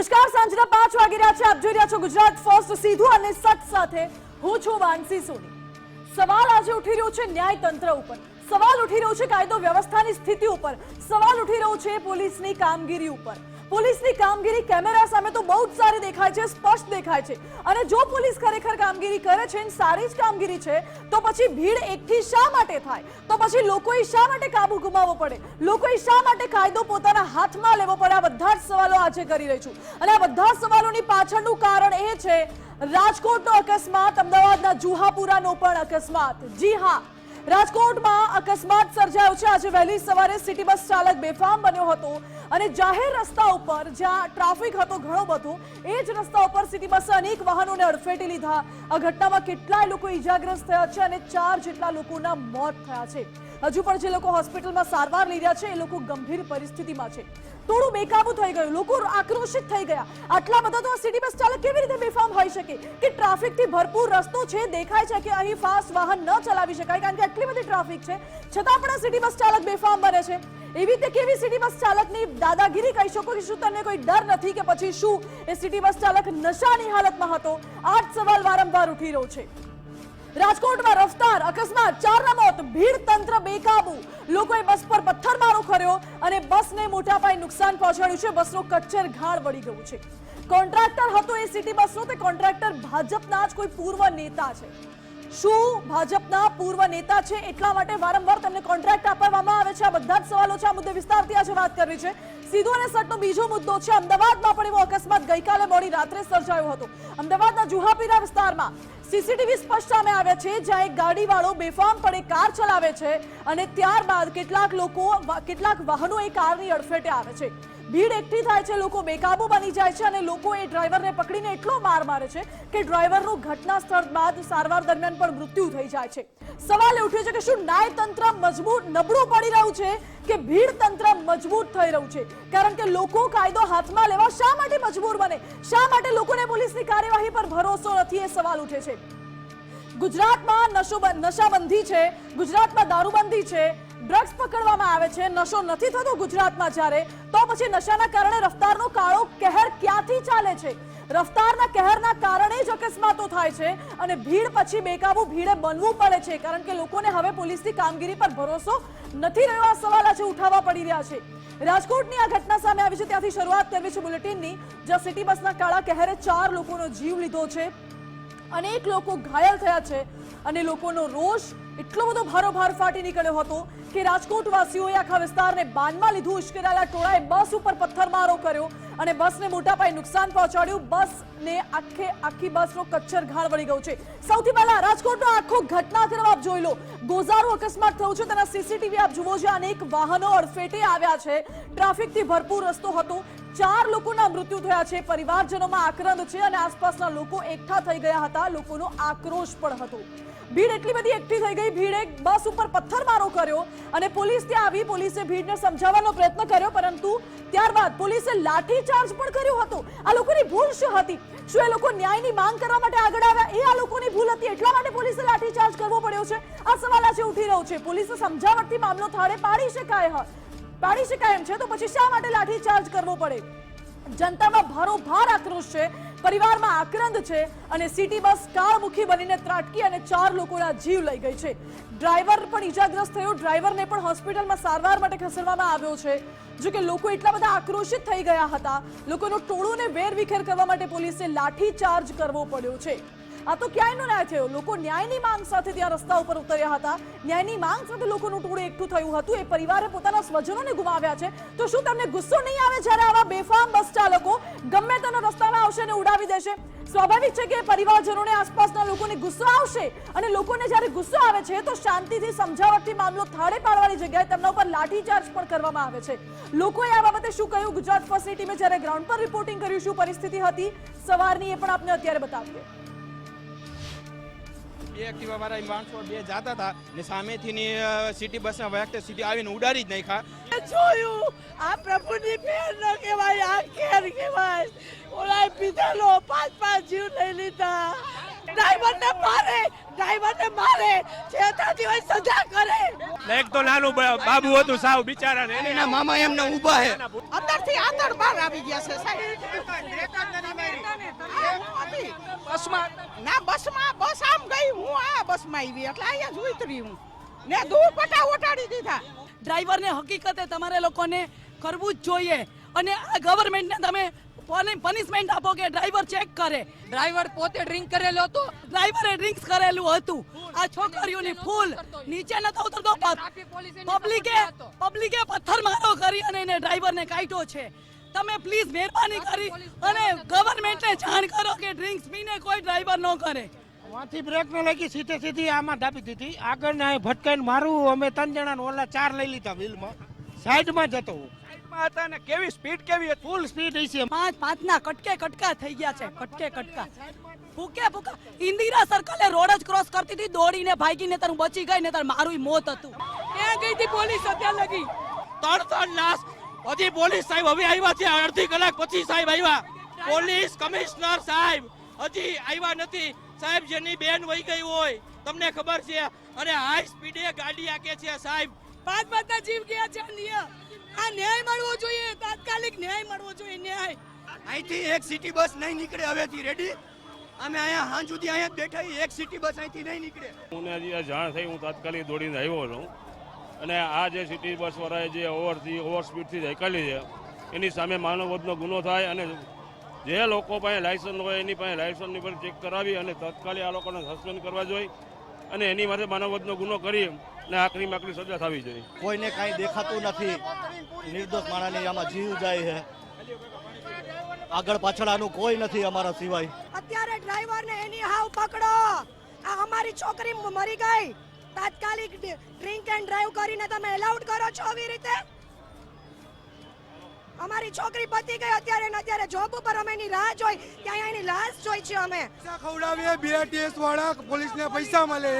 નમસ્કાર, સાંજના પાંચ વાગી રહ્યા છે. આપ જોઈ રહ્યા છો ગુજરાત ફર્સ્ટ સીધું અને સત સાથે હું છું વાંસી સોની. સવાલ આજે ઉઠી રહ્યો છે ન્યાયતંત્ર ઉપર. સવાલ ઉઠી રહ્યો છે કાયદો વ્યવસ્થાની સ્થિતિ ઉપર. સવાલ ઉઠી રહ્યો છે પોલીસની કામગીરી ઉપર. પોલીસની કામગીરી કેમેરા સામે તો બહુ જ સારી દેખાય છે, સ્પષ્ટ દેખાય છે. અને જો પોલીસ ખરેખર કામગીરી કરે છે અને સારી જ કામગીરી છે, તો પછી ભીડ એકઠી શા માટે થાય? તો પછી લોકોએ શા માટે કાબુ ગુમાવવો પડે? લોકોએ શા માટે કાયદો પોતાના હાથમાં લેવો પડે? આ બધા જ સવાલો આજે કરી રહી છું. અને આ બધા જ સવાલોની પાછળનું કારણ એ છે, રાજકોટનો અકસ્માત, અમદાવાદના જુહાપુરાનો પણ અકસ્માત. જી હા. રાજકોટમાં અકસ્માત સર્જાયો છે. આજે વહેલી સવારે સિટી બસ ચાલક બેફામ બન્યો હતો અને જાહેર રસ્તા ઉપર જ્યાં ટ્રાફિક હતો ઘણો બધો, એ જ રસ્તા ઉપર સિટી બસે અનેક વાહનોને અડફેટી લીધા. આ ઘટનામાં કેટલાય લોકો ઈજાગ્રસ્ત થયા છે અને ચાર જેટલા લોકોના મોત થયા છે. હજુ પણ જે લોકો હોસ્પિટલમાં સારવાર લઈ રહ્યા છે, એ લોકો ગંભીર પરિસ્થિતિમાં છે. થોડું બેકાબુ થઈ ગયું. લોકો આક્રોશિત થઈ ગયા. આટલા બધા તો સિટી બસ ચાલક કેવી રીતે બેફામ હોઈ શકે? કે ટ્રાફિકથી ભરપૂર રસ્તો છે, દેખાય છે કે અહીં ફાસ્ટ વાહન ન ચલાવી શકાય, કારણ કે આટલી બધી ટ્રાફિક છે. છતાં પણ સિટી બસ ચાલક બેફામ બને છે. એવી રીતે કેવી સિટી બસ ચાલકની દાદાગીરી કહી શકો કે શું તમને કોઈ ડર નથી કે પછી શું? એ સિટી બસ ચાલક નશાની હાલતમાં હતો. આ સવાલ વારંવાર ઉઠી રહ્યો છે. રાજકોટમાં રફતાર, અકસ્માત, ચારના મોત, ભીડ તંત્ર બેકાબુ. લોકોએ બસ પર પથ્થરમારો કર્યો અને બસને મોટા પાયે નુકસાન પહોંચાડ્યું છે. બસનો કચ્છર ઘાળ વળી ગયું છે. કોન્ટ્રાક્ટર હતો એ સિટી બસનો, તે કોન્ટ્રાક્ટર ભાજપના જ કોઈ પૂર્વ નેતા છે. શું ભાજપના પૂર્વ નેતા છે એટલા માટે વારંવાર તેમને કોન્ટ્રાક્ટ આપવામાં આવે છે? આ બધા જ સવાલો છે. આ મુદ્દે વિસ્તારથી આજે વાત કરવી છે. સીધો અને સટનો બીજો મુદ્દો છે. અમદાવાદમાં પણ એવો અકસ્માત ગઈકાલે મોડી રાત્રે સર્જાયો હતો. અમદાવાદના જુહાપીરા વિસ્તારમાં સીસીટીવી સ્પષ્ટ સામે આવે છે, જ્યાં એક ગાડીવાળો બેફામ પડે કાર ચલાવે છે અને ત્યારબાદ કેટલાક લોકો, કેટલાક વાહનો એ કારની અડફેટે આવે છે. ભીડ એકઠી થાય છે, લોકો બેકાબુ બની જાય છે અને લોકો એ ડ્રાઈવરને પકડીને એટલો માર મારે છે કે ડ્રાઈવરનું ઘટના સ્થળ બાદ સારવાર દરમિયાન પણ મૃત્યુ થઈ જાય છે. સવાલ ઉઠ્યો છે કે શું ન્યાયતંત્ર મજબૂત, નબળું પડી રહ્યું છે કે ભીડ તંત્ર મજબૂત થઈ રહ્યું છે? કારણ કે લોકો કાયદો હાથમાં લેવા શા માટે મજબૂર બને? શા માટે લોકોને પોલીસની કાર્યવાહી પર ભરોસો નથી એ સવાલ ઉઠે છે. ગુજરાતમાં નશો નશાબંધી છે, ગુજરાતમાં દારૂબંધી છે ડ્રગ્સ પકડવામાં આવે છે. નશો નથી થતો ગુજરાતમાં જ્યારે. તો પછી નશાના કારણે રફતારનો કાળો કહેર ક્યાંથી ચાલે છે? રફતારના કહેરના કારણે જ અકસ્માતો થાય છે અને ભીડ પછી બેકાબુ ભીડે બનવું પડે છે. કારણ કે લોકોને હવે પોલીસની કામગીરી પર ભરોસો નથી રહ્યો. આ સવાલ આજે ઉઠાવવા પડી રહ્યા છે. રાજકોટની આ ઘટના સામે આવી છે. ત્યાંથી શરૂઆત કરવી છે બુલેટિનની. જ્યાં સિટી બસના કાળા કહેરે ચાર લોકોનો જીવ લીધો છે. અનેક લોકો ઘાયલ થયા છે અને લોકોનો રોષ એટલો બધો ભારોભાર ફાટી નીકળ્યો હતો કે રાજકોટ વાસીઓએ આખા વિસ્તારને બાનમાં લીધું, ઉશ્કેરાયેલા ટોળાએ બસ ઉપર પથ્થરમારો કર્યો અને બસને મોટા પાયે નુકસાન પહોંચાડ્યું. બસને આખે આખી બસનો કચ્છર ઘાળ વળી ગયું છે. સૌથી પહેલા રાજકોટનો આખો ઘટનાક્રમ આપ જોઈ લો. ગોઝારો અકસ્માત થયો છે, તેના સીસીટીવી આપ જુઓ છે. અનેક વાહનો અડફેટે આવ્યા છે. ટ્રાફિકથી ભરપૂર રસ્તો હતો. ચાર લોકોના મૃત્યુ થયા છે. પરિવારજનોમાં આક્રંદ છે અને આસપાસના લોકો એકઠા થઈ ગયા હતા. લોકોનો આક્રોશ પણ હતો. ભીડ એટલી બધી એકઠી થઈ ગઈ, ભીડે બસ ઉપર પથ્થરમારો કર્યો અને પોલીસ ત્યાં આવી પોલીસે ભીડને સમજાવવાનો પ્રયત્ન કર્યો, પરંતુ ત્યારબાદ પોલીસે લાઠીચાર્જ પણ કર્યો હતો. આ લોકોની ભૂલ શું હતી? શું એ લોકો ન્યાયની માંગ કરવા માટે આગળ આવ્યા? એ આ લોકોની ભૂલ હતી. એટલા માટે પોલીસે લાઠીચાર્જ કરવો પડ્યો છે? આ સવાલ આજે ઉઠી રહ્યો છે. પોલીસે સમજાવટથી મામલો થાળે પાડી શકાય પાડી શકાય એમ છે, તો પછી શા માટે લાઠીચાર્જ કરવો પડે? જનતામાં ભારોભાર આક્રોશ છે. પરિવારમાં આક્રંદ છે અને સિટી બસ કાળમુખી બનીને ત્રાટકી અને ચાર લોકોના જીવ લઈ ગઈ છે. ડ્રાઈવર પણ ઈજાગ્રસ્ત થયો. ડ્રાઈવરને પણ હોસ્પિટલમાં સારવાર માટે ખસેડવામાં આવ્યો છે. જો કે લોકો એટલા બધા આક્રોશિત થઈ ગયા હતા. લોકોનો ટોળુંને વેરવિખેર કરવા માટે પોલીસે લાઠી ચાર્જ કરવો પડ્યો છે. આ તો ક્યાંયનો ન્યાય થયો? લોકો ન્યાયની માંગ સાથે ત્યાં રસ્તા ઉપર ઉતર્યા હતા. ન્યાયની માંગ સાથે લોકોનું ટોળું એકઠું થયું હતું. એ પરિવારે પોતાના સ્વજનોને ગુમાવ્યા છે. તો શું તમને ગુસ્સો નહીં આવે જ્યારે આવા બેફામ બસ ચાલકો ગમે તેનો રસ્તામાં આવશે અને ઉડાવી દેશે? સ્વાભાવિક છે કે પરિવારજનોને આસપાસના લોકોને ગુસ્સો આવશે? અને લોકોને જ્યારે ગુસ્સો આવે છે, તો શાંતિથી સમજાવટથી મામલો થાળે પાડવાની જગ્યાએ તેમના ઉપર લાઠીચાર્જ પણ કરવામાં આવે છે. લોકોએ આ બાબતે શું કહ્યું? ગુજરાત ફર્સ્ટની ટીમે જ્યારે ગ્રાઉન્ડ પર રિપોર્ટિંગ કર્યું, શું પરિસ્થિતિ હતી? સવારની એ પણ આપને અત્યારે બતાવીએ. બે એક્ટિવા વાળા માણસો બે જતા હતા ને સામેથી ની સિટી બસના વ્યક્તિ સીધી આવીને ઉડાડી જ નાખ્યા. જોયું? આ પ્રભુની પેર ન કહેવાય, આ કેર કહેવાય. ઓલા પીધેલો પાંચ પાંચ જીવ લઈ લીધા. ડ્રાઈવરને મારે ડ્રાઈવરને મારે જે થતી હોય સજા કરે. ને એક તો નાનું બાબુ હતું સાવ બિચારા ને એના મામા એમને ઊભા હે. અંદરથી આંતર બહાર આવી ગયા છે સાહેબ. બસમાં ના બસમાં બસ આમ ગઈ હું આ બસમાં આવી એટલે અહીંયા જ ઉતરી હું. ને દૂર પટા ઓટાડી દીધા. ડ્રાઈવરને હકીકતે તમારે લોકોને કરવું જ જોઈએ. અને આ ગવર્મેન્ટને તમે પનિશમેન્ટ આપો કે ડ્રાઈવર ચેક કરે. ડ્રાઈવર પોતે ડ્રિંક કરેલો હતો? ડ્રાઈવરે ડ્રિંક્સ કરેલું હતું. આ છોકરીઓની ફૂલ. નીચે નતો ઉતરતો પબ્લિકે પબ્લિકે પથ્થર મારો કરી અને એને ડ્રાઈવરને કાઢ્યો છે. તમે પ્લીઝ મહેરબાની કરી અને ગવર્મેન્ટને જાણ કરો કે ડ્રિંક્સ પીને કોઈ ડ્રાઈવર ન કરે. વાંથી બ્રેક ન લાગી સીધે સીધી આમાં ધાપી દીધી. આગળ ના ભટકાઈને મારું અમે ત્રણ જણાને ઓલા ચાર લઈ લીધા વ્હીલમાં સાઈડમાં જતો હું. સાઈડમાં હતા ને કેવી સ્પીડ કેવી હતી? ફૂલ સ્પીડ છે પાંચ પાંચના કટકે કટકા થઈ ગયા છે કટકે કટકા. ફૂકે ફૂકા. ઇન્દિરા સર્કલે રોડ જ ક્રોસ કરતી હતી દોડીને ભાગીને તારું બચી ગઈ ને તાર મારું મોત હતું. ત્યાં ગઈ હતી પોલીસ અત્યાર લગી? ત્રણ ત્રણ લાશ. હજી પોલીસ સાહેબ હવે આવ્યા છે અડધી કલાક પછી સાહેબ આવ્યા. પોલીસ કમિશનર સાહેબ હજી આવ્યા નથી. સાહેબ જેની બેન વહી ગઈ હોય તમને ખબર છે. અને હાઈ સ્પીડે ગાડી આકે છે સાહેબ. પાંચ પાંચના જીવ ગયા છે અન્ય. આ ન્યાય મળવો જોઈએ તાત્કાલિક ન્યાય મળવો જોઈએ ન્યાય. અહીંથી એક સિટી બસ નહીં નીકળે હવેથી રેડી અમે અહીંયા હાં સુધી અહીંયા જ બેઠા એક સિટી બસ અહીંથી નહીં નીકળે. મને હજી આ જાણ થઈ હું તાત્કાલિક દોડીને આવ્યો છું. અને આ જે સિટી બસવાળાએ જે ઓવરથી ઓવર સ્પીડથી હાંકલી છે એની સામે માનવવધનો ગુનો થાય અને જે લોકો પાસે લાયસન્સ હોય એની પાસે લાયસન્સની પર ચેક કરાવી અને તત્કાલિક આ લોકોને સસ્પેન્ડ કરવા જોઈએ. અને એની માટે માનવવધનો ગુનો કરી અને આકરી માકરી સજા થવી જોઈએ. કોઈને કાંઈ દેખાતું નથી. નિર્દોષ માણસની આમાં જીવ જાય છે. આગળ પાછળ આનું કોઈ નથી અમારા સિવાય. અત્યારે ડ્રાઈવરને એની હાવ પકડો. આ અમારી છોકરી મરી ગઈ. તાત્કાલિક ડ્રિંક એન્ડ ડ્રાઈવ કરીને તમે એલાઉડ કરો છો આવી રીતે? અમારી છોકરી પતી ગઈ અત્યારે ને અત્યારે જોબ ઉપર અમે એની રાહ જોઈ. ત્યાં એની લાશ જોઈ છે અમે. ખવડાવીએ બીઆરટીએસ વાળા પોલીસને પૈસા મળે.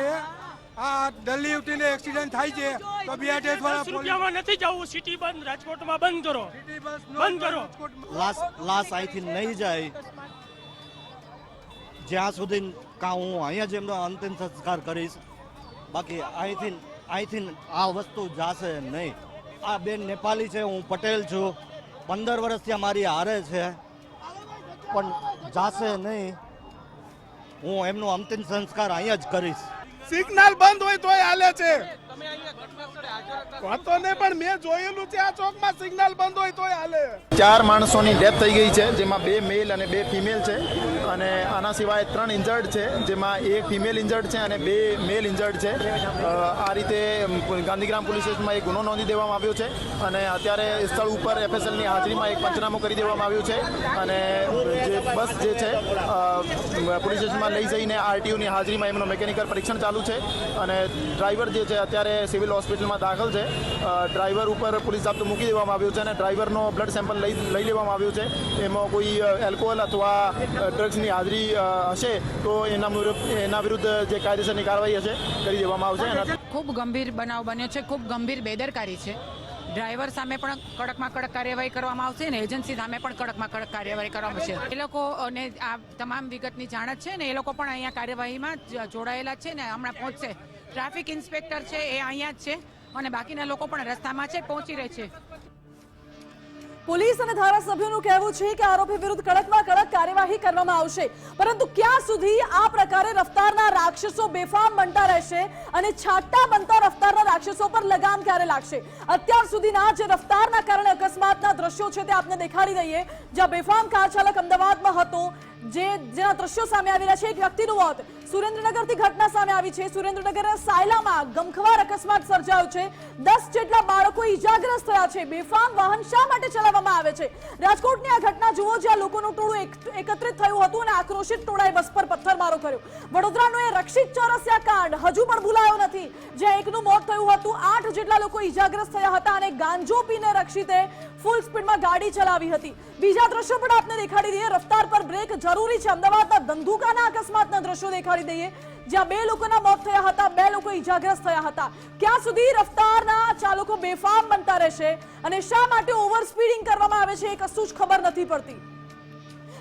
આ દિલ્હી ઉઠીને એક્સિડન્ટ થાય છે તો બીઆરટીએસ વાળા રૂપિયામાં નથી જવું. સિટી બંધ રાજકોટમાં બંધ કરો. બંધ કરો. લાશ લાશ અહીંથી નહીં જાય. જ્યાં સુધી કાં હું અહીંયા જ એમનો અંતિમ સંસ્કાર કરીશ બાકી અહીંથી અહીંથી આ વસ્તુ જાશે નહીં. આ બેન નેપાલી છે હું પટેલ છું. પંદર વર્ષથી મારી હારે છે પણ જાશે નહીં. હું એમનો અંતિમ સંસ્કાર અહીંયા જ કરીશ. સિગ્નલ બંધ હોય તોય હાલે છે. વાતો ને પણ મેં જોયેલું છે આ ચોકમાં સિગ્નલ બંધ હોય તોય હાલે. ચાર માણસોની ડેથ થઈ ગઈ છે જેમાં બે મેલ અને બે ફિમેલ છે. અને આના સિવાય ત્રણ ઇન્જર્ડ છે જેમાં એક ફિમેલ ઇન્જર્ડ છે અને બે મેલ ઇન્જર્ડ છે. આ રીતે ગાંધીગ્રામ પોલીસ સ્ટેશનમાં એક ગુનો નોંધી દેવામાં આવ્યો છે અને અત્યારે સ્થળ ઉપર એફએસએલની હાજરીમાં એક પંચનામું કરી દેવામાં આવ્યું છે અને જે બસ જે છે પોલીસ સ્ટેશનમાં લઈ જઈને આરટીયુની હાજરીમાં એમનું મેકેનિકલ પરીક્ષણ ચાલુ છે અને ડ્રાઈવર જે છે અત્યારે સિવિલ હોસ્પિટલમાં દાખલ છે. ડ્રાઈવર ઉપર પોલીસ જાપ્તો મૂકી દેવામાં આવ્યું છે અને ડ્રાઈવરનો બ્લડ સેમ્પલ લઈ લઈ લેવામાં આવ્યું છે. એમાં કોઈ એલ્કોહોલ અથવા અ, ડ્રગ્સની હાજરી હશે તો એના એના વિરુદ્ધ જે કાયદેસરની કાર્યવાહી હશે કરી દેવામાં આવશે. ખૂબ ગંભીર બનાવ બન્યો છે ખૂબ ગંભીર બેદરકારી છે. ડ્રાઈવર સામે પણ કડકમાં કડક કાર્યવાહી કરવામાં આવશે અને એજન્સી સામે પણ કડકમાં કડક કાર્યવાહી કરવામાં આવશે. એ લોકો અને આ તમામ વિગતની જાણ છે ને એ લોકો પણ અહીંયા કાર્યવાહીમાં જોડાયેલા છે ને હમણાં પહોંચશે. ટ્રાફિક ઇન્સ્પેક્ટર છે એ અહીંયા જ છે અને બાકીના લોકો પણ રસ્તામાં છે પહોંચી રહે છે. પોલીસ અને ધારાસભ્યોનું કહેવું છે કે આરોપી વિરુદ્ધ કડકમાં કડક કાર્યવાહી કરવામાં આવશે. પરંતુ ક્યાં સુધી આ પ્રકારે રફતારના રાક્ષસો બેફામ બનતા રહેશે અને છાટા બનતા રફતારના રાક્ષસો પર લગામ ક્યારે લાગશે? અત્યાર સુધીના જે રફતારના કારણે અકસ્માતના દ્રશ્યો છે તે આપને દેખાડી દઈએ. જ્યાં બેફામ કાર ચાલક અમદાવાદમાં હતો, જે જેના દ્રશ્યો સામે આવેલા છે, એક વ્યક્તિનું મોત સુરેન્દ્રનગરથી ઘટના સામે આવી છે. સુરેન્દ્રનગર સાયલામાં ગમખવાર અકસ્માત સર્જાયો છે. દસ જેટલા બાળકો ઈજાગ્રસ્ત થયા છે. બેફામ વાહન શા માટે ચલાવવામાં આવે છે. રાજકોટની આ ઘટના જુઓ, જ્યાં લોકોનું ટોળું એકત્રિત થયું હતું અને આક્રોશિત ટોળાએ બસ પર પથ્થરમારો કર્યો. વડોદરાનો એ રક્ષિત ચોરસિયા કાંડ હજુ પણ ભૂલાયો નથી. જ્યાં એકનું મોત થયું હતું, આઠ જેટલા લોકો ઈજાગ્રસ્ત થયા હતા અને ગાંજો પીને રક્ષિતે ફૂલ સ્પીડમાં ગાડી ચલાવી હતી. બીજા દ્રશ્યો પણ આપને દેખાડી દઈએ. રફતાર પર બ્રેક જરૂરી છે. અમદાવાદના ધંધુકાના અકસ્માતના દ્રશ્યો દેખાડી દઈએ. જ્યાં બે લોકોના મોત થયા હતા, બે લોકો ઈજાગ્રસ્ત થયા હતા. ક્યાં સુધી રફતારના ચાલકો બેફામ બનતા રહેશે અને શા માટે ઓવર સ્પીડિંગ કરવામાં આવે છે એ કશું જ ખબર નથી પડતી.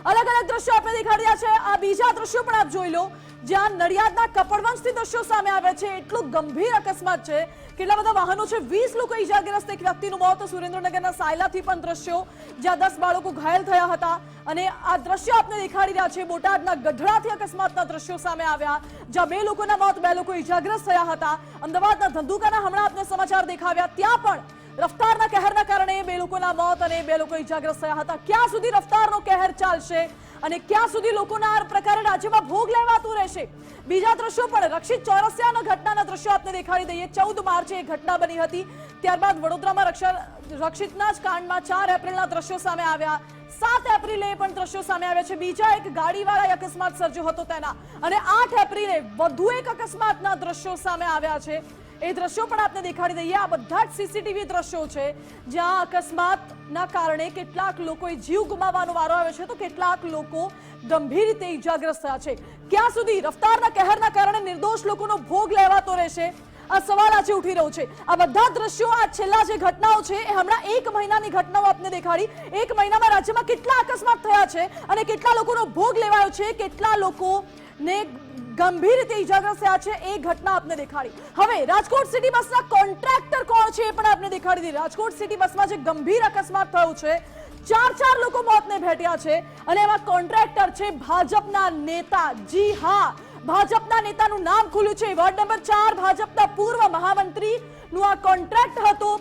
અલગ અલગ દ્રશ્યો આપણે દેખાડ્યા છે. આ બીજા દ્રશ્યો પણ આપ જોઈ લો. જ્યાં નડિયાદના કપડવંજથી દ્રશ્યો સામે આવ્યા છે. એટલું ગંભીર અકસ્માત છે. કેટલા બધા વાહનો છે? વીસ લોકો ઈજાગ્રસ્ત. એક વ્યક્તિનું મોત સુરેન્દ્રનગરના સાયલાથી પણ દ્રશ્યો. જ્યાં દસ બાળકો ઘાયલ થયા હતા. અને આ દ્રશ્યો આપને દેખાડી રહ્યા છે. બોટાદના ગઢડાથી અકસ્માતના દ્રશ્યો સામે આવ્યા. જ્યાં બે લોકોના મોત, બે લોકો ઈજાગ્રસ્ત થયા હતા. અમદાવાદના ધંધુકાના હમણાં આપને સમાચાર દેખાવ્યા. ત્યાં પણ રફતારના કહેરના કારણે બે લોકોના મોત અને બે લોકો ઈજાગ્રસ્ત થયા હતા. ક્યાં સુધી રફતારનો કહેર ચાલશે અને ક્યાં સુધી લોકોના આ પ્રકારે રાજ્યમાં ભોગ લેવાતું રહેશે? બીજા દ્રશ્યો પણ રક્ષિત ચોરસિયાના ઘટનાના દ્રશ્યો આપને દેખાડી દઈએ. ચૌદ માર્ચે એ ઘટના બની હતી. ત્યારબાદ વડોદરામાં રક્ષા રક્ષિતના જ કાંડમાં ચાર એપ્રિલના દ્રશ્યો સામે આવ્યા. સાત એપ્રિલે પણ દ્રશ્યો સામે આવ્યા છે. બીજા એક ગાડીવાળાએ અકસ્માત સર્જ્યો હતો તેના. અને આઠ એપ્રિલે વધુ એક અકસ્માતના દ્રશ્યો સામે આવ્યા છે. એ દ્રશ્યો પણ આપને દેખાડી દઈએ. આ બધા જ સીસીટીવી દ્રશ્યો છે, જ્યાં અકસ્માતના કારણે કેટલાક લોકોએ જીવ ગુમાવવાનો વારો આવ્યો છે. તો કેટલાક લોકો ગંભીર રીતે ઈજાગ્રસ્ત થયા છે. ક્યાં સુધી? રફતારના કહેરના કારણે નિર્દોષ લોકોનો ભોગ લેવાતો રહેશે. આ સવાલ આજે ઉઠી રહ્યો છે. આ બધા દ્રશ્યો, આ છેલ્લા જે ઘટનાઓ છે, એ હમણાં એક મહિનાની ઘટનાઓ આપને દેખાડી. એક મહિનામાં રાજ્યમાં કેટલા અકસ્માત થયા છે અને કેટલા લોકોનો ભોગ લેવાયો છે, કેટલા લોકોને ગંભીર રીતે ઈજાગ્રસ્ત થયા છે, એ ઘટના આપને દેખાડી. હવે, રાજકોટ સિટી બસના કોન્ટ્રાક્ટર કોણ છે એ પણ આપને દેખાડી દીધી. રાજકોટ સિટી બસમાં જે ગંભીર અકસ્માત થયો છે, ચાર ચાર લોકો મોતને ભેટ્યા છે અને એમાં કોન્ટ્રાક્ટર છે ભાજપના નેતા. જી હા ભાજપના નેતાનું નામ ખુલ્યું છે. વોર્ડ નંબર ચાર, ભાજપના પૂર્વ મહામંત્રી નું આ કોન્ટ્રાક્ટ હતો.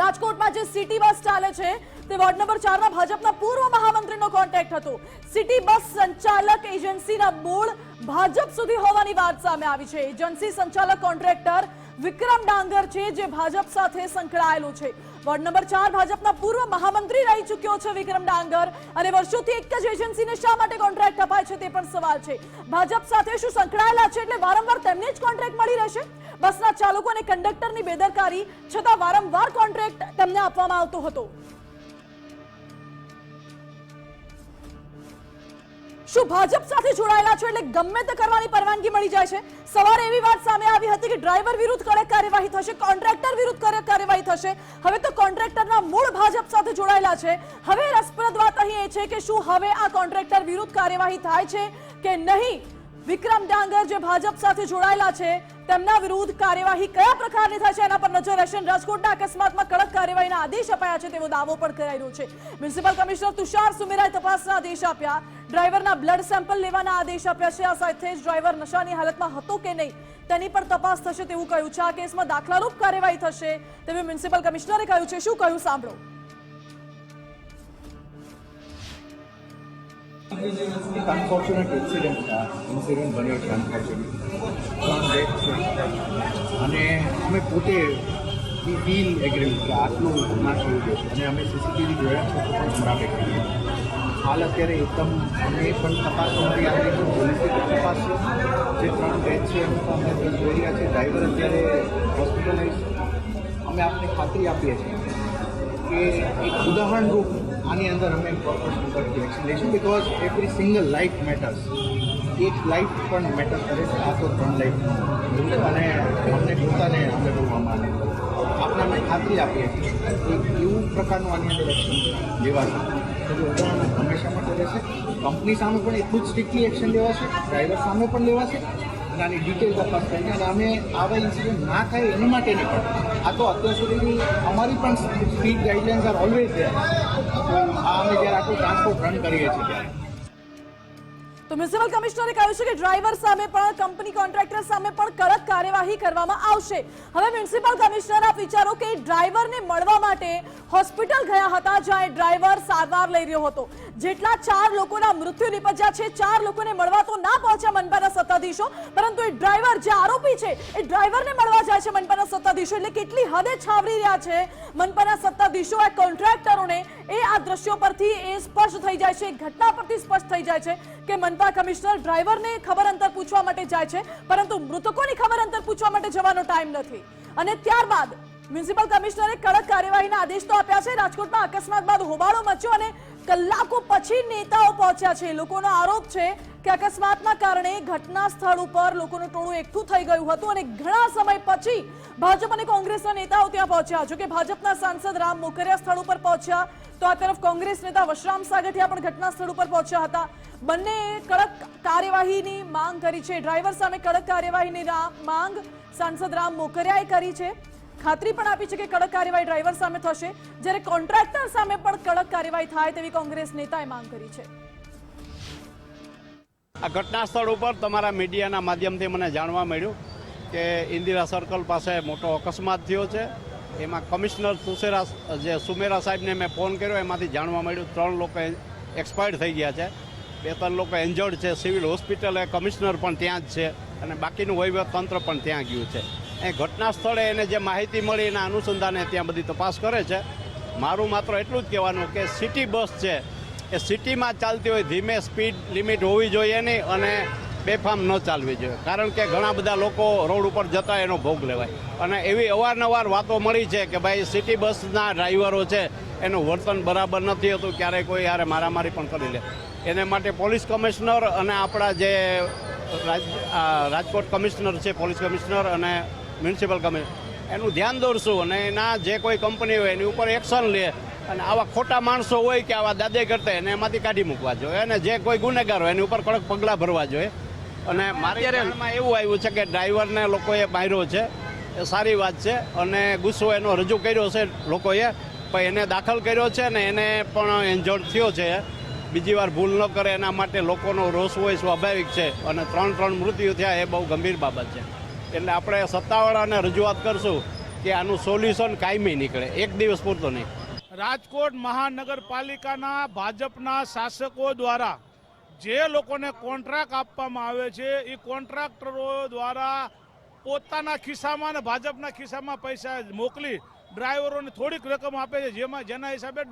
રાજકોટમાં જે સિટી બસ ચાલે છે, તે વોર્ડ નંબર ચારમાં ભાજપના પૂર્વ મહામંત્રીનો કોન્ટેક્ટ હતો. સિટી બસ સંચાલક એજન્સીના મૂળ ભાજપ સુધી હોવાની વાત સામે આવી છે. એજન્સી સંચાલક કોન્ટ્રાક્ટર વિક્રમ ડાંગર છે, જે ભાજપ સાથે સંકળાયેલો છે. વોર્ડ નંબર ચાર ભાજપના પૂર્વ મહામંત્રી રહી ચૂક્યો છે વિક્રમ ડાંગર. અને વર્ષોથી એક જ એજન્સીને શા માટે કોન્ટ્રાક્ટ અપાય છે તે પણ સવાલ છે. ભાજપ સાથે શું સંકળાયેલા છે એટલે વારંવાર તેમને જ કોન્ટ્રાક્ટ મળી રહેશે? બસના ચાલકો અને કંડક્ટરની બેદરકારી, છતાં વારંવાર કોન્ટ્રાક્ટ તેમને આપવામાં આવતો હતો. શું ભાજપ સાથે જોડાયેલા છો એટલે ગમે તે કરવાની પરવાનગી મળી જાય છે? સવારે એવી વાત સામે આવી હતી કે ડ્રાઈવર વિરુદ્ધ કડક કાર્યવાહી થશે, કોન્ટ્રાક્ટર વિરુદ્ધ કડક કાર્યવાહી થશે. હવે તો કોન્ટ્રાક્ટરના મૂળ ભાજપ સાથે જોડાયેલા છે. હવે રસપ્રદ વાત અહીં એ છે કે શું હવે આ કોન્ટ્રાક્ટર વિરુદ્ધ કાર્યવાહી થાય છે કે નહીં? વિક્રમ ડાંગર જે ભાજપ સાથે જોડાયેલા છે તેમના વિરુદ્ધ કાર્યવાહી કયા પ્રકારની થશે એના પર નજર રહેશે રાજકોટના અકસ્માતમાં કડક કાર્યવાહીના આદેશ અપાયા છે તેવો દાવો પણ કરાઈ રહ્યો છે. મ્યુનિસિપલ કમિશનર તુષાર સુમેરાએ તપાસના આદેશ આપ્યા. ડ્રાઈવરના બ્લડ સેમ્પલ લેવાના આદેશ આપ્યા છે. આ સાથે જ ડ્રાઈવર નશાની હાલતમાં હતો કે નહીં તેની પણ તપાસ થશે તેવું કહ્યું છે. આ કેસમાં દાખલારૂપ કાર્યવાહી થશે તેવું મ્યુનિસિપલ કમિશનરે કહ્યું છે. શું કહ્યું સાંભળો. એક અનફોર્ચ્યુનેટ ઇન્સિડન્ટ ઇન્સિડન્ટ બન્યો છે અનફોર્ચ્યુનેટ છે અને અમે પોતે ફીલ એગ્રી કે આટલું ના થવું જોઈએ અને અમે સીસીટીવી જોયા છે, તો પણ ખરાબ કરીએ હાલ અત્યારે એકદમ અમે પણ તપાસ કરી આવી છે પોલીસે તપાસ. છે જે ત્રણ ડેથ છે તો અમે જોઈ રહ્યા છે ડ્રાઈવર અત્યારે હોસ્પિટલાઇઝ અમે આપને ખાતરી આપીએ છીએ કે એક ઉદાહરણરૂપ આની અંદર અમે પ્રોપર કરતી એક્શન લઈશું because every single life matters એક લાઈફ પણ મેટર કરે છે, આ તો ત્રણ લાઈફ અને અમને પોતાને અમે બોલવામાં આવે આપણે અમે ખાતરી આપીએ છીએ કે એવું પ્રકારનું આની અંદર એક્શન લેવાશે. હંમેશા માટે રહેશે. કંપની સામે પણ એટલું જ સ્ટ્રિક્ટલી એક્શન લેવાશે ડ્રાઈવર સામે પણ લેવાશે અને આની ડિટેલ તપાસ કરીને અને અમે આવા ઇન્સિડન્ટ ના થાય એની માટેની પણ. આ તો અત્યાર સુધીની અમારી પણ speed guidelines are always there આ અમે જ્યારે આખું ટ્રાન્સપોર્ટ રન કરીએ છીએ ત્યારે. તો મ્યુનિસિપલ કમિશનરે કહ્યું છે કે ડ્રાઈવર સામે પણ, કંપની કોન્ટ્રાક્ટર સામે પણ કડક કાર્યવાહી કરવામાં આવશે. હવે મ્યુનિસિપલ કમિશનર આપ વિચારો કે ડ્રાઈવરને મળવા માટે હોસ્પિટલ ગયા હતા જ્યાં ડ્રાઈવર સારવાર લઈ રહ્યો હતો. જેટલા ચાર લોકોના મૃત્યુ નિપજ્યા છે, ચાર લોકોને મળવા તો ના પહોંચ્યા મનપાના સત્તાધીશો, પરંતુ એ ડ્રાઈવર જે આરોપી છે, એ ડ્રાઈવરને મળવા જાય છે મનપાના સત્તાધીશો. એટલે કેટલી હદે છાવરી રહ્યા છે મનપાના સત્તાધીશો આ કોન્ટ્રાક્ટરોને? એ આ દ્રશ્યો પરથી એ સ્પષ્ટ થઈ જાય છે ઘટના પરથી સ્પષ્ટ થઈ જાય છે. કે મનપા કમિશનર ડ્રાઈવરને ખબર અંતર પૂછવા માટે જાય છે, પરંતુ મૃતકોની ખબર અંતર પૂછવા માટે જવાનો ટાઈમ નથી. અને ત્યારબાદ મ્યુનિસિપલ કમિશનરે કડક કાર્યવાહીના આદેશ તો આપ્યા છે. રાજકોટમાં અકસ્માત બાદ હોબાળો મચ્યો અને કલાકો પછી નેતાઓ પહોંચ્યા છે. લોકોનો આરોપ છે કે અકસ્માતના કારણે ઘટના સ્થળ ઉપર લોકોનું ટોળું એકઠું થઈ ગયું હતું અને ઘણા સમય પછી ભાજપ અને કોંગ્રેસના નેતાઓ ત્યાં પહોંચ્યા. જો કે ભાજપના સાંસદ રામ મોકરિયા સ્થળ ઉપર પહોંચ્યા, તો આ તરફ કોંગ્રેસ નેતા વશરામ સાગઠિયા પણ ઘટના સ્થળ ઉપર પહોંચ્યા હતા. બંને કડક કાર્યવાહીની માંગ કરી છે. ડ્રાઈવર સામે કડક કાર્યવાહીની માંગ સાંસદ રામ મોકરિયાએ કરી છે. ખાતરી પણ આપી છે કે કડક કાર્યવાહી ડ્રાઈવર સામે થશે. જ્યારે કોન્ટ્રાક્ટર સામે પણ કડક કાર્યવાહી થાય તેવી કોંગ્રેસ નેતાએ માંગ કરી છે. આ ઘટના સ્થળ ઉપર તમારા મીડિયાના માધ્યમથી મને જાણવા મળ્યું કે ઇન્દિરા સર્કલ પાસે મોટો અકસ્માત થયો છે. એમાં કમિશનર સુસેરા જે સુમેરા સાહેબને મેં ફોન કર્યો, એમાંથી જાણવા મળ્યું ત્રણ લોકો એક્સપાયર્ડ થઈ ગયા છે. બે ત્રણ લોકો એન્જર્ડ છે. સિવિલ હોસ્પિટલે કમિશનર પણ ત્યાં જ છે અને બાકીનું વહીવટ તંત્ર પણ ત્યાં ગયું છે. એ ઘટના સ્થળે એને જે માહિતી મળી એના અનુસંધાને ત્યાં બધી તપાસ કરે છે. મારું માત્ર એટલું જ કહેવાનું કે સિટી બસ છે એ સિટીમાં ચાલતી હોય ધીમે સ્પીડ લિમિટ હોવી જોઈએ નહીં અને બેફામ ન ચાલવી જોઈએ. કારણ કે ઘણા બધા લોકો રોડ ઉપર જતા એનો ભોગ લેવાય. અને એવી અવારનવાર વાતો મળી છે કે ભાઈ સિટી બસના ડ્રાઈવરો છે, એનું વર્તન બરાબર નથી હોતું, ક્યારેય કોઈ યારે મારામારી પણ કરી લે. એને માટે પોલીસ કમિશનર અને આપણા જે રાજ- રાજકોટ કમિશનર છે, પોલીસ કમિશનર અને મ્યુનિસિપલ કમિશનર એનું ધ્યાન દોરશું અને એના જે કોઈ કંપની હોય એની ઉપર એક્શન લે. અને આવા ખોટા માણસો હોય કે આવા દાદે કરતા એને એમાંથી કાઢી મૂકવા જોઈએ. અને જે કોઈ ગુનેગાર હોય એની ઉપર કડક પગલાં ભરવા જોઈએ. અને મારી ધ્યાનમાં એવું આવ્યું છે કે ડ્રાઈવરને લોકોએ માર્યો છે. એ સારી વાત છે. અને ગુસ્સો એનો રજૂ કર્યો છે લોકોએ. પણ એને દાખલ કર્યો છે ને એને પણ એન્જોર્ડ થયો છે. બીજી વાર ભૂલ ન કરે એના માટે લોકોનો રોષ હોય સ્વાભાવિક છે. અને ત્રણ ત્રણ મૃત્યુ થયા એ બહુ ગંભીર બાબત છે. એટલે આપણે સત્તાવાળાને રજૂઆત કરશું કે આનું સોલ્યુશન કાયમી નીકળે, એક દિવસ પૂરતો નહીં. રાજકોટ મહાનગરપાલિકાના ભાજપના શાસકો દ્વારા જે લોકોને કોન્ટ્રાક્ટ આપવામાં આવે છે, એ કોન્ટ્રાક્ટરો દ્વારા પોતાના ખિસ્સામાં અને ભાજપના ખિસ્સામાં પૈસા મોકલી ડ્રાઈવરોને થોડીક રકમ આપે છે, જેમાં જેના હિસાબે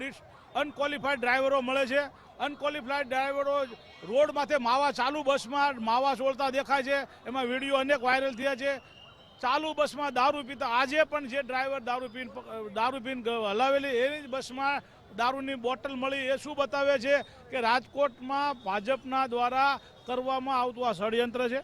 અનક્વોલિફાઈડ ડ્રાઈવરો મળે છે. અનક્વોલિફાઈડ ડ્રાઈવરો રોડ માથે માવા ચાલુ બસમાં માવા છોડતા દેખાય છે. એમાં વીડિયો અનેક વાયરલ થયા છે. ચાલુ બસમાં દારૂ પીતા આજે પણ જે ડ્રાઈવર દારૂ પીને દારૂ પીને હલાવેલી, એની જ બસમાં દારૂની બોટલ મળી. એ શું બતાવે છે કે રાજકોટમાં ભાજપના દ્વારા કરવામાં આવતું આ ષડયંત્ર છે?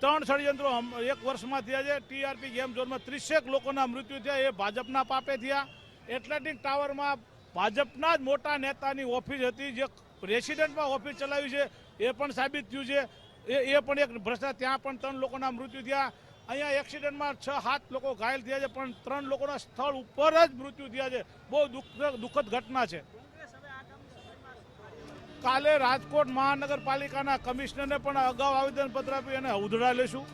ત્રણ ષડયંત્રો એક વર્ષમાં થયા છે. ટીઆરપી ગેમ ઝોનમાં ત્રીસેક લોકોના મૃત્યુ થયા. એ ભાજપના પાપે થયા. એટલાન્ટિક ટાવરમાં ભાજપના જ મોટા નેતાની ઓફિસ હતી, જે રેસિડેન્ટમાં ઓફિસ ચલાવી છે, એ પણ સાબિત થયું છે. એ એ પણ એક ભ્રષ્ટાચાર, ત્યાં પણ ત્રણ લોકોના મૃત્યુ થયા. અહીંયા એક્સિડન્ટમાં છ, સાત લોકો ઘાયલ થયા છે, પણ ત્રણ લોકોના સ્થળ ઉપર જ મૃત્યુ થયા છે. બહુ દુઃખ, દુઃખદ ઘટના છે. કાલે રાજકોટ મહાનગરપાલિકાના કમિશનરને પણ અગાઉ આવેદનપત્ર આપી અને ઉધડા લેશું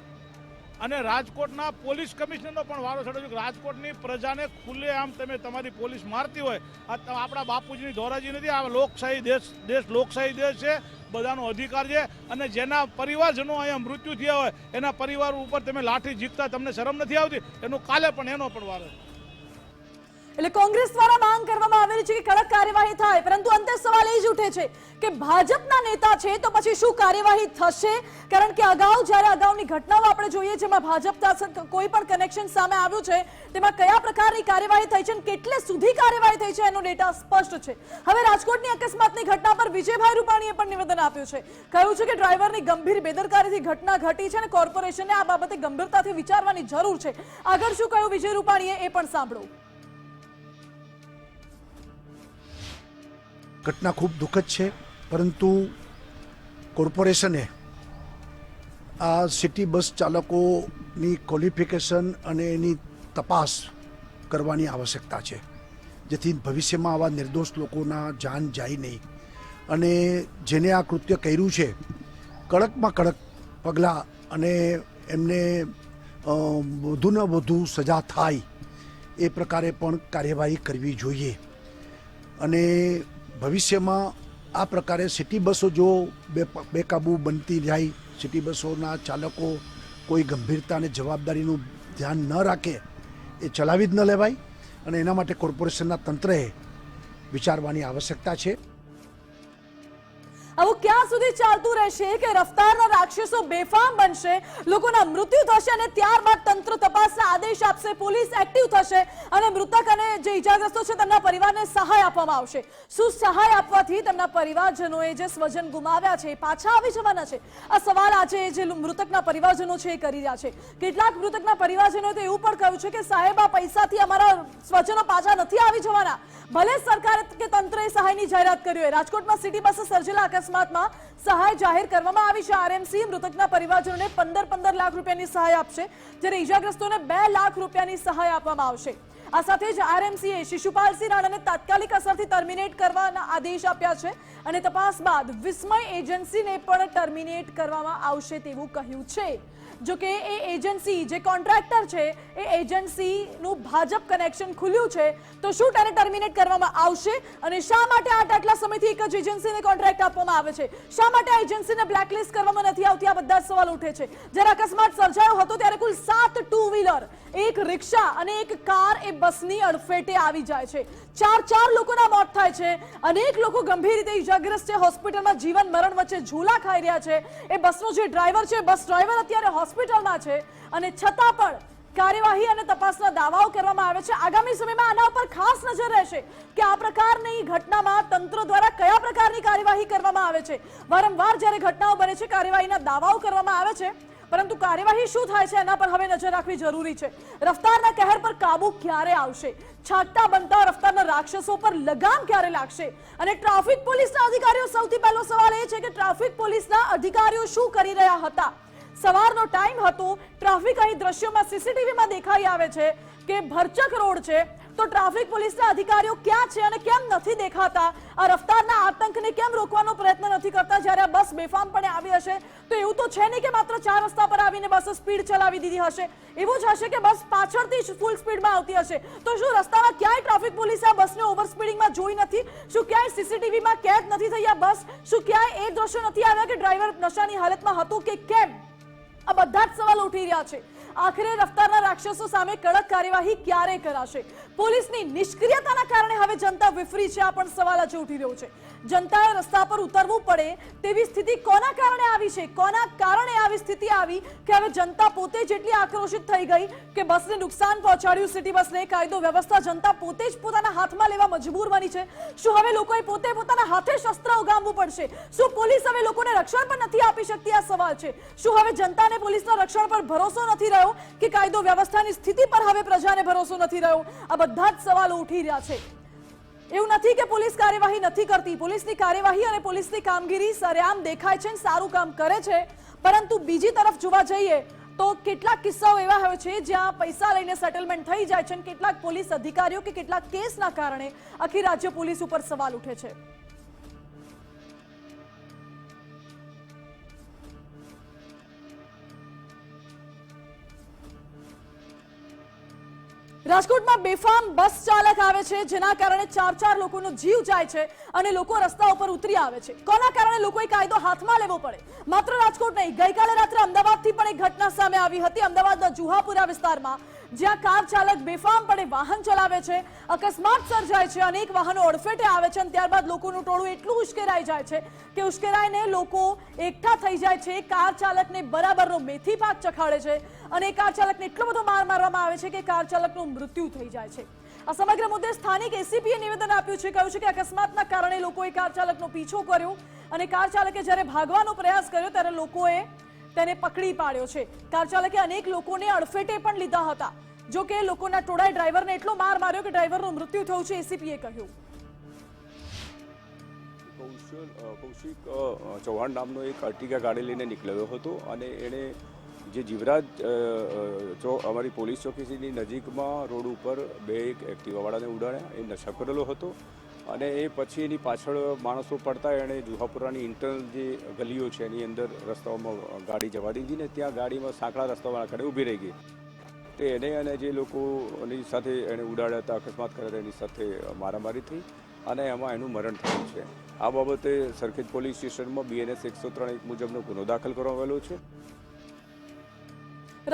અને રાજકોટના પોલીસ કમિશનરનો પણ વારો ચડ્યો છે રાજકોટની પ્રજાને ખુલ્લે આમ તમે તમારી પોલીસ મારતી હોય આ આપણા બાપુજીની ધોરાજી નથી, આ લોકશાહી દેશ દેશ લોકશાહી દેશ છે, બધાનો અધિકાર છે અને જેના પરિવારજનો અહીંયા મૃત્યુ થયા હોય, એના પરિવાર ઉપર તમે લાઠી જીકતા તમને શરમ નથી આવતી એનું કાલે પણ એનો પણ વારો છે. એટલે કોંગ્રેસ દ્વારા માંગ કરવામાં આવેલી છે કે કડક કાર્યવાહી થાય, પરંતુ અંતે સવાલ એ જ ઉઠે છે કે ભાજપના નેતા છે તો પછી શું કાર્યવાહી થશે? કારણ કે અગાઉ જ્યારે અગાઉની ઘટનાઓ આપણે જોઈએ જેમાં ભાજપ કોઈ પણ કનેક્શન સામે આવ્યું છે, તેમાં કયા પ્રકારની કાર્યવાહી થઈ છે અને કેટલે સુધી કાર્યવાહી થઈ છે એનો ડેટા સ્પષ્ટ છે. હવે રાજકોટની અકસ્માતની ઘટના પર વિજયભાઈ રૂપાણીએ પણ નિવેદન આપ્યું છે. કહ્યું છે કે ડ્રાઈવરની ગંભીર બેદરકારીથી ઘટના ઘટી છે અને કોર્પોરેશને આ બાબતે ગંભીરતાથી વિચારવાની જરૂર છે. આગળ શું કહ્યું વિજય રૂપાણીએ એ પણ સાંભળો. ઘટના ખૂબ દુઃખદ છે, પરંતુ કોર્પોરેશને આ સિટી બસ ચાલકોની ક્વોલિફિકેશન અને એની તપાસ કરવાની આવશ્યકતા છે, જેથી ભવિષ્યમાં આવા નિર્દોષ લોકોના જાન જાય નહીં. અને જેને આ કૃત્ય કર્યું છે, કડકમાં કડક પગલાં અને એમને વધુને વધુ સજા થાય એ પ્રકારે પણ કાર્યવાહી કરવી જોઈએ. અને ભવિષ્યમાં આ પ્રકારે સિટી બસો જો બે બેકાબૂ બનતી જાય, સિટી બસોના ચાલકો કોઈ ગંભીરતા અને જવાબદારીનું ધ્યાન ન રાખે, એ ચલાવી જ ન લેવાય અને એના માટે કોર્પોરેશનના તંત્રએ વિચારવાની આવશ્યકતા છે. આવું ક્યાં સુધી ચાલતું રહેશે કે રફતારના રાક્ષસો બેફામ બનશે? લોકોના મૃત્યુ થશે અને ત્યારબાદ તંત્ર તપાસના આદેશ આપશે, પોલીસ એક્ટિવ થશે અને મૃતક અને જે ઇજાગ્રસ્તો છે તેમના પરિવારને સહાય આપવામાં આવશે. શું સહાય આપવાથી તેમના પરિવારજનોએ જે સ્વજન ગુમાવ્યા છે પાછા આવી જવાના છે? આ સવાલ આજે જે મૃતકના પરિવારજનો છે એ કરી રહ્યા છે. કેટલાક મૃતકના પરિવારજનોએ તો એવું પણ કહ્યું છે કે સાહેબ, આ પૈસાથી અમારા સ્વજનો પાછા નથી આવી જવાના. ભલે સરકારે કે તંત્રએ સહાયની જાહેરાત કરી હોય. રાજકોટમાં સિટી પાસે સર્જેલા અકસ્માતમાં સહાય જાહેર કરવામાં આવી છે. આરએમસી મૃતકના પરિવારજનોને પંદર પંદર લાખ રૂપિયાની સહાય આપશે, જ્યારે ઈજાગ્રસ્તોને બે લાખ રૂપિયાની સહાય આપવામાં આવશે. આ સાથે જ આરએમસીએ શિશુપાલસિંહ રાણાને તાત્કાલિક અસરથી ટર્મિનેટ કરવાના આદેશ આપ્યા છે અને તપાસ બાદ વિસ્મય એજન્સીને પણ ટર્મિનેટ કરવામાં આવશે તેવું કહ્યું છે. જો કે એ એજન્સી જે કોન્ટ્રાક્ટર છે, એ એજન્સીનું ભાજપ કનેક્શન ખુલ્યું છે, તો શું તેને ટર્મિનેટ કરવામાં આવશે અને શા માટે આ આટલા સમયથી એક જ એજન્સીને કોન્ટ્રાક્ટ આપવામાં આવે છે? શા માટે આ એજન્સીને બ્લેકલિસ્ટ કરવામાં નથી આવતી? આ બધા સવાલ ઉઠે છે. જ્યારે અકસ્માત સર્જાયો હતો, ત્યારે કુલ સાત ટુ વ્હીલર એક રિક્ષા અને એક કાર એ બસની અડફેટે આવી જાય છે. ચાર ચાર લોકોના મોત થાય છે. અનેક લોકો ગંભીર રીતે ઇજાગ્રસ્ત છે. હોસ્પિટલમાં જીવન મરણ વચ્ચે ઝૂલા ખાઈ રહ્યા છે. એ બસનો જે ડ્રાઈવર છે, બસ ડ્રાઈવર અત્યારે હોસ્પિટલમાં છે અને છતાં પણ કાર્યવાહી અને તપાસના દાવાઓ કરવામાં આવે છે. આગામી સમયમાં આના ઉપર ખાસ નજર રહેશે કે આ પ્રકારની ઘટનામાં તંત્ર દ્વારા કયા પ્રકારની કાર્યવાહી કરવામાં આવે છે. વારંવાર જ્યારે ઘટનાઓ બને છે, કાર્યવાહીના દાવાઓ કરવામાં આવે છે. પરંતુ કાર્યવાહી શું થાય છે એના પર હવે નજર રાખવી જરૂરી છે. રફતારના કહેર પર કાબુ ક્યારે આવશે? છાંટા બનતા રફતારના રાક્ષસો પર લગામ ક્યારે લાગશે? અને ટ્રાફિક પોલીસના અધિકારીઓ સૌથી પહેલો સવાલ એ છે કે ટ્રાફિક પોલીસના અધિકારીઓ શું કરી રહ્યા હતા? સવારનો ટાઈમ હતો, ટ્રાફિક અહીં દ્રશ્યોમાં સીસીટીવીમાં દેખાઈ આવે છે કે ભરચક રોડ છે. તો ટ્રાફિક પોલીસના અધિકારીઓ ક્યાં છે અને કેમ નથી દેખાતા? આ રફતારના આતંકને કેમ રોકવાનો પ્રયત્ન નથી કરતા જ્યારે આ બસ બેફામપણે આવી હશે? તો એવું તો છે નહીં કે માત્ર ચાર રસ્તા પર આવીને બસ સ્પીડ ચલાવી દીધી હશે. એવું જ હશે કે બસ પાછળથી જ ફૂલ સ્પીડમાં આવતી હશે. તો શું રસ્તામાં ક્યાંય ટ્રાફિક પોલીસે આ બસને ઓવર સ્પીડિંગમાં જોઈ નથી? શું ક્યાંય સીસીટીવીમાં કેદ નથી થઈ આ બસ? શું ક્યાંય એ દ્રશ્યો નથી આવ્યા કે ડ્રાઈવર નશાની હાલતમાં હતો કે કેમ? આ બધા જ સવાલ ઉઠી રહ્યા છે. આખરે રફતારના રાક્ષસો સામે કડક કાર્યવાહી ક્યારે કરાશે? પોલીસની નિષ્ક્રિયતાના કારણે હવે જનતા વિફરી છે. આ પણ સવાલ આજે ઉઠી રહ્યો છે. જનતાએ રસ્તા પર ઉતરવું પડે તેવી સ્થિતિ કોના કારણે આવી છે? કોના કારણે આવી સ્થિતિ આવી કે હવે જનતા પોતે જેટલી આક્રોશિત થઈ ગઈ કે બસને નુકસાન પહોંચાડ્યું, સિટી બસને કાયદો, વ્યવસ્થા, જનતા પોતે જ પોતાના હાથમાં લેવા મજબૂર બની છે. શું હવે લોકોએ પોતે પોતાના હાથે શસ્ત્ર ઉગામવું પડશે? શું પોલીસ હવે લોકોને રક્ષણ પણ નથી આપી શકતી? આ સવાલ છે. શું હવે જનતાને પોલીસના રક્ષણ પર ભરોસો નથી રહ્યો કે કાયદો વ્યવસ્થાની સ્થિતિ પર હવે પ્રજાને ભરોસો નથી રહ્યો? આ બધા જ સવાલો ઉઠી રહ્યા છે. એવું નથી કે પોલીસ કાર્યવાહી નથી કરતી. પોલીસની કાર્યવાહી અને પોલીસની કામગીરી સરેઆમ દેખાય છે સારું કામ કરે છે. પરંતુ બીજી તરફ જોવા જઈએ તો કેટલાક કિસ્સાઓ એવા હોય છે જ્યાં પૈસા લઈને સેટલમેન્ટ થઈ જાય છે અને કેટલાક પોલીસ અધિકારીઓ કે કેટલાક કેસના કારણે આખી રાજ્ય પોલીસ ઉપર સવાલ ઉઠે છે. રાજકોટમાં બેફામ બસ ચાલક આવે છે, જેના કારણે ચાર ચાર લોકોનો જીવ જાય છે અને લોકો રસ્તા ઉપર ઉતરી આવે છે. કોના કારણે લોકોએ કાયદો હાથમાં લેવો પડે? માત્ર રાજકોટ નહીં, ગઈકાલે રાત્રે અમદાવાદથી પણ એક ઘટના સામે આવી હતી. અમદાવાદના જુહાપુરા વિસ્તારમાં જ્યાં કાર ચાલક બેફામપણે વાહન ચલાવે છે, અકસ્માત સર્જાય છે, અનેક વાહનો અડફેટે આવે છે અને ત્યારબાદ લોકોનું ટોળું એટલું ઉશ્કેરાઈ જાય છે કે ઉશ્કેરાઈને લોકો એકઠા થઈ જાય છે. કાર ચાલકને બરાબરનો મેથી પાક ચખાડે છે અને કાર ચાલકને એટલો બધો માર મારવામાં આવે છે કે કાર ચાલકનું મૃત્યુ થઈ જાય છે. આ સમગ્ર મુદ્દે સ્થાનિક એસીપીએ નિવેદન આપ્યું છે, કહ્યું છે કે અકસ્માતના કારણે લોકોએ કાર ચાલકનો પીછો કર્યો અને કાર ચાલકે જ્યારે ભાગવાનો પ્રયાસ કર્યો ત્યારે લોકોએ તેને પકડી પાડ્યો છે. કાર ચાલકે અનેક લોકોને અડફેટે પણ લીધા હતા. જો કે લોકોના ટોળાએ ડ્રાઈવરને એટલો માર માર્યો કે ડ્રાઈવરનું મૃત્યુ થયું છે, એસીપીએ કહ્યું. કૌશલ કૌશિક ચૌહાણ નામનો એક અર્ટિગા ગાડી લઈને નીકળ્યો હતો અને એણે જે જીવરાજ ચો, અમારી પોલીસ ચોકીની નજીકમાં રોડ ઉપર બે એક એક્ટિવાવાળાને ઉડાડ્યા. એ નશા કરેલો હતો. અને એ પછી એની પાછળ માણસો પડતા એણે જુહાપુરાની ઇન્ટરનલ જે ગલીઓ છે, એની અંદર રસ્તાઓમાં ગાડી જવા દીધી ને ત્યાં ગાડીમાં સાંકડા રસ્તાવાળા ખાડે ઊભી રહી ગઈ. તે એને અને જે લોકોની સાથે એણે ઉડાડ્યા હતા, અકસ્માત કર્યા એની સાથે મારામારી થઈ અને એમાં એનું મરણ થયું છે. આ બાબતે સરખેજ પોલીસ સ્ટેશનમાં બીએનએસ એકસો ત્રણ એક મુજબનો ગુનો દાખલ કરવામાં આવેલો છે.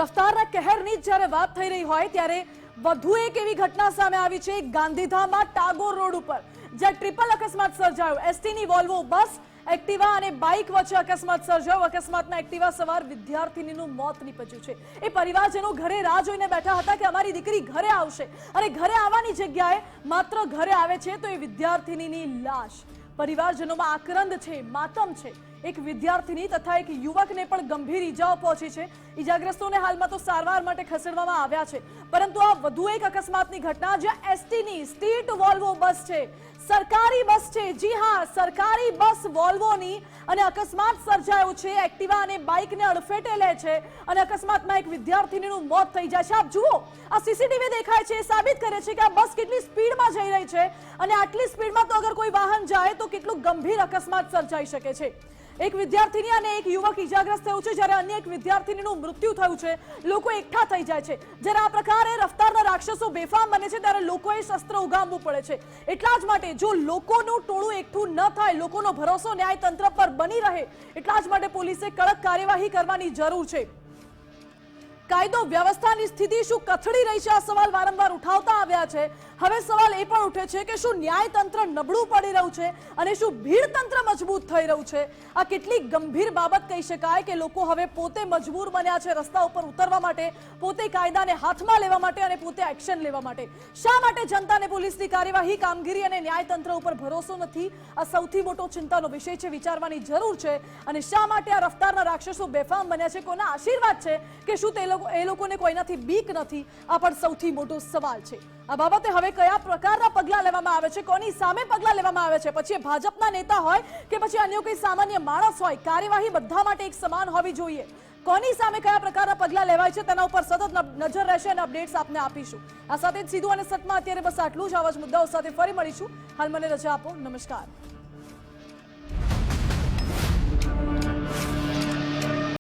રફતારના કહેરની જ્યારે વાત થઈ રહી હોય ત્યારે વધુ એક એવી ઘટના સામે આવી છે ગાંધીધામમાં ટાગોર રોડ ઉપર, જ્યાં ટ્રિપલ અકસ્માત સર્જાયો. એસટીની વોલ્વો, બસ, એક્ટિવા અને બાઇક વચ્ચે અકસ્માત સર્જાયો. અકસ્માતમાં એક્ટિવા સવાર વિદ્યાર્થીનીનું મોત નીપજ્યું છે. એ પરિવારજનો ઘરે રાહ જોઈને બેઠા હતા કે અમારી દીકરી ઘરે આવશે. અને ઘરે આવવાની જગ્યાએ માત્ર ઘરે આવે છે તો એ વિદ્યાર્થીનીની લાશ. પરિવારજનોમાં આક્રંદ છે, માતમ છે. એક વિદ્યાર્થીની તથા એક યુવકને પણ ગંભીર ઈજાઓ પહોંચી છે. ઈજાગ્રસ્તોને હાલમાં તો સારવાર માટે ખસેડવામાં આવ્યા છે. પરંતુ આ વધુ એક અકસ્માતની ઘટના જ્યાં એસટીની સ્ટેટ વોલ્વો બસ છે. સરકારી બસ છે. જી હા, સરકારી બસ વોલ્વોની અને અકસ્માત સર્જાયો છે. એક્ટિવા અને બાઇકને અડફેટે લે છે અને અકસ્માતમાં એક વિદ્યાર્થીનીનું મોત થઈ જાય છે. આપ જુઓ, આ સીસીટીવી દેખાય છે. સાબિત કરે છે કે આ બસ કેટલી સ્પીડમાં જઈ રહી છે અને આટલી સ્પીડમાં તો અગર કોઈ વાહન જાય તો કેટલું ગંભીર અકસ્માત સર્જાઈ શકે છે. એક વિદ્યાર્થીની અને એક યુવક ઈજાગ્રસ્ત થયું છે જ્યારે અન્ય એક વિદ્યાર્થીનીનું મૃત્યુ થયું છે. લોકો એકઠા થઈ જાય છે. જ્યારે આ પ્રકારે રફતારના રાક્ષસો બેફામ બને છે ત્યારે લોકોએ શસ્ત્ર ઉગામવું પડે છે. એટલા જ માટે જો લોકોનું ટોળું એકઠું ન થાય, લોકોનો ભરોસો ન્યાયતંત્ર પર બની રહે, એટલા જ માટે પોલીસે કડક કાર્યવાહી કરવાની જરૂર છે. કાયદો વ્યવસ્થાની સ્થિતિ શું કથળી રહી છે? આ સવાલ વારંવાર ઉઠાવતા આવ્યા છે. હવે સવાલ એ પણ ઉઠે છે કે શું ન્યાયતંત્ર નબળું પડી રહ્યું છે અને શું ભીડ તંત્ર મજબૂત થઈ રહ્યું છે? આ કેટલી ગંભીર બાબત કહી શકાય કે લોકો હવે પોતે મજબૂર બન્યા છે રસ્તા ઉપર ઉતરવા માટે, પોતે કાયદાને હાથમાં લેવા માટે અને પોતે એક્શન લેવા માટે? શા માટે જનતાને પોલીસની કાર્યવાહી, કામગીરી અને ન્યાયતંત્ર ઉપર ભરોસો નથી? આ સૌથી મોટો ચિંતાનો વિષય છે, વિચારવાની જરૂર છે. અને શા માટે આ રફતારના રાક્ષસો બેફામ બન્યા છે? કોના આશીર્વાદ છે કે શું તે એ લોકોને કોઈનાથી બીક નથી. આ પણ સૌથી મોટો સવાલ છે. આ બાબતે હવે કયા પ્રકારના પગલાં લેવામાં આવે છે? કોની સામે પગલાં લેવામાં આવે છે? પછી ભાજપના નેતા હોય કે પછી અન્ય કોઈ સામાન્ય માણસ હોય? કાર્યવાહી બધા માટે એક સમાન હોવી જોઈએ. કોની સામે કયા પ્રકારના પગલાં લેવાય છે? તેના ઉપર સતત નજર રહેશે અને અપડેટ્સ આપને આપીશું. આ સાથે સીધું અને સટમાં અત્યારે બસ આટલું જ. આવા જ મુદ્દાઓ સાથે ફરી મળીશું. હાલ મને રજા આપો. નમસ્કાર.